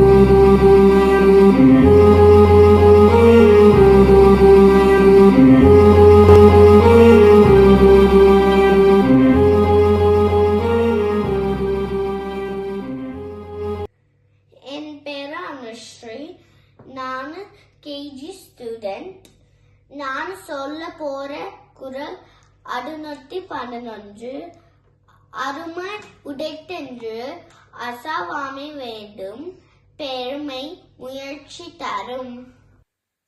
என் பேரு அனுஸ்ரீ. நான் KG student. நான் சொல்ல போற குரல் அறுநூத்தி பதினொன்று. அருமை உடைத்தென்று அசாவாமை வேண்டும். பெருமை முயற்சி தரும்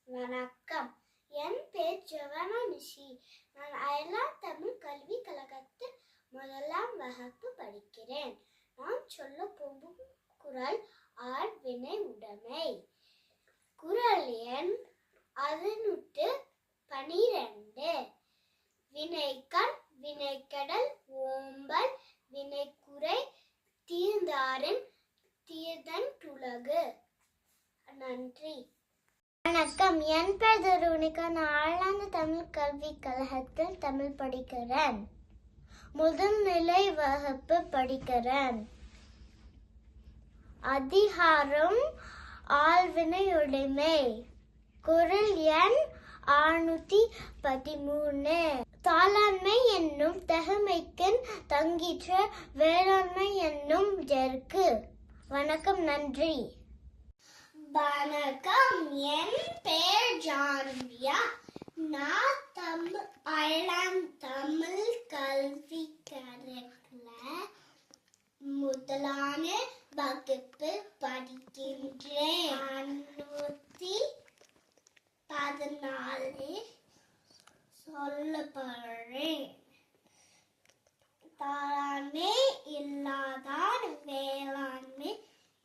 வணக்கம். என் பேர் ஜவனா நிஷி. நான் அயலா தமிழ் கல்வி கழகத்தில் முதலாம் வகுப்பு படிக்கிறேன். நான் சொல்ல போகும் குரல் ஆர் வினை உடைமை. குரல் எண் அறுநூற்று பனிரெண்டு. வினைக்கண் வினைக்கடல் வணக்கம். என் பெயர் தருணிகா நான் ஆழ்லாந்து தமிழ் கல்விக் கழகத்தில் தமிழ் படிக்கிறேன். முதல்நிலை வகுப்பு படிக்கிறேன். அதிகாரம் ஆழ்வினையுடைமை குரல் எண் ஆறுநூத்தி பதிமூணு. தாளாண்மை என்னும் தகமைக்கன் தங்கிற்ற வேளாண்மை என்னும் ஜெருக்கு. வணக்கம். நன்றி. வணக்கம். என் பேர் ஜான்வியா. நான் தமிழ் அயர்லாந்து தமிழ் கல்வி கழகத்துல முதலான வகுப்பு படிக்கின்றேன் அறுநூத்தி பதினாலு சொல்லப்படுறேன் தாராண்மை இல்லாதான் வேளாண்மை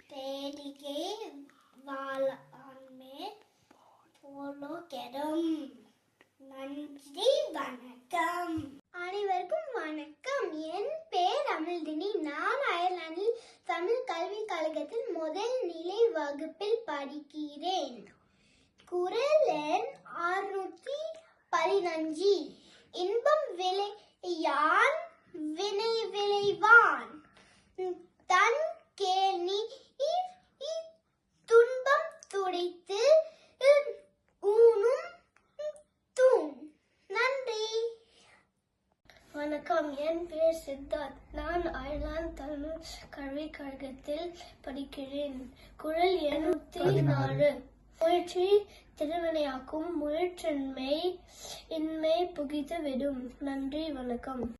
பேடிகை வாழாண்மை போலோ கெடும் நன்றி வணக்கம். அனைவருக்கும் வணக்கம். என் பேர் அமிழ்தினி. நான் அயர்லாந்தில் தமிழ் கல்விக் கழகத்தில் முதல் நிலை வகுப்பில் படிக்கிறேன். குரல் எண் அறுநூற்றி பதினஞ்சு. இன்பம் விளை யான் வினை விளைவான். தன் கேணி வணக்கம். என் பெயர் சித்தார்த். நான் அயர்லாந்து தமிழ் கல்விக் கழகத்தில் படிக்கிறேன். குரல் எண்ணூத்தி நாலு. முயற்சி திருவினையாக்கும் முயற்சின்மை இன்மை புகித்து விடும். நன்றி வணக்கம்.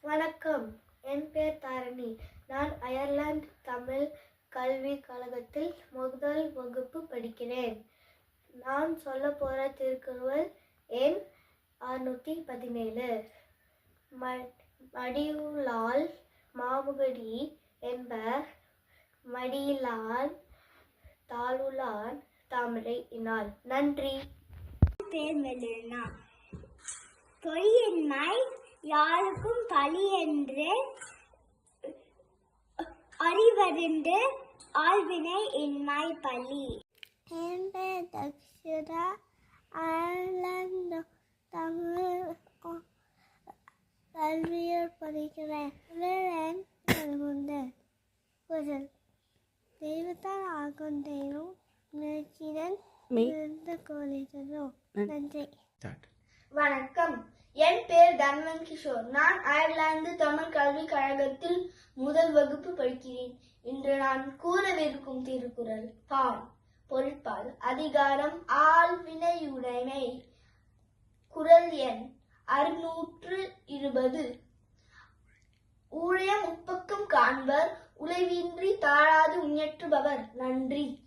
வணக்கம். என் பேர் தாரணி. நான் அயர்லாந்து தமிழ் கல்விக் கழகத்தில் முதல் வகுப்பு படிக்கிறேன். நான் சொல்ல போற திருக்குறள் எண் அறுநூத்தி பதினேழு. மடியுளால் மாமுகடி என்பர் மடியிலான் தாளுலான் தாமரை இனால் நன்றி. பேர் மெலினா பொய்யின்மை யாருக்கும் பழி என்று அறிவறிந்து ஆழ்வினை இன்மை பழி. என் பேர் தக்ஷிதா அயர்லாந்து தமிழ் கல்வியில் படிக்கிறேன் விரன் உண்டு குரல் தெய்வத்தால் ஆகும் தெய்வம் நன்றி. வணக்கம். என் பேர் தன்வன் கிஷோர். நான் அயர்லாந்து தமிழ் கல்விக் கழகத்தில் முதல் வகுப்பு படிக்கிறேன். இன்று நான் கூறவிருக்கும் திருக்குறள் பால். பொருட்பால். அதிகாரம் ஆழ்வினையுடைமை. குரல் எண் அறுநூற்று இருபது. ஊழியம் உப்பக்கம் காண்பர் உழைவின்றி தாழாது முயற்றுபவர் நன்றி.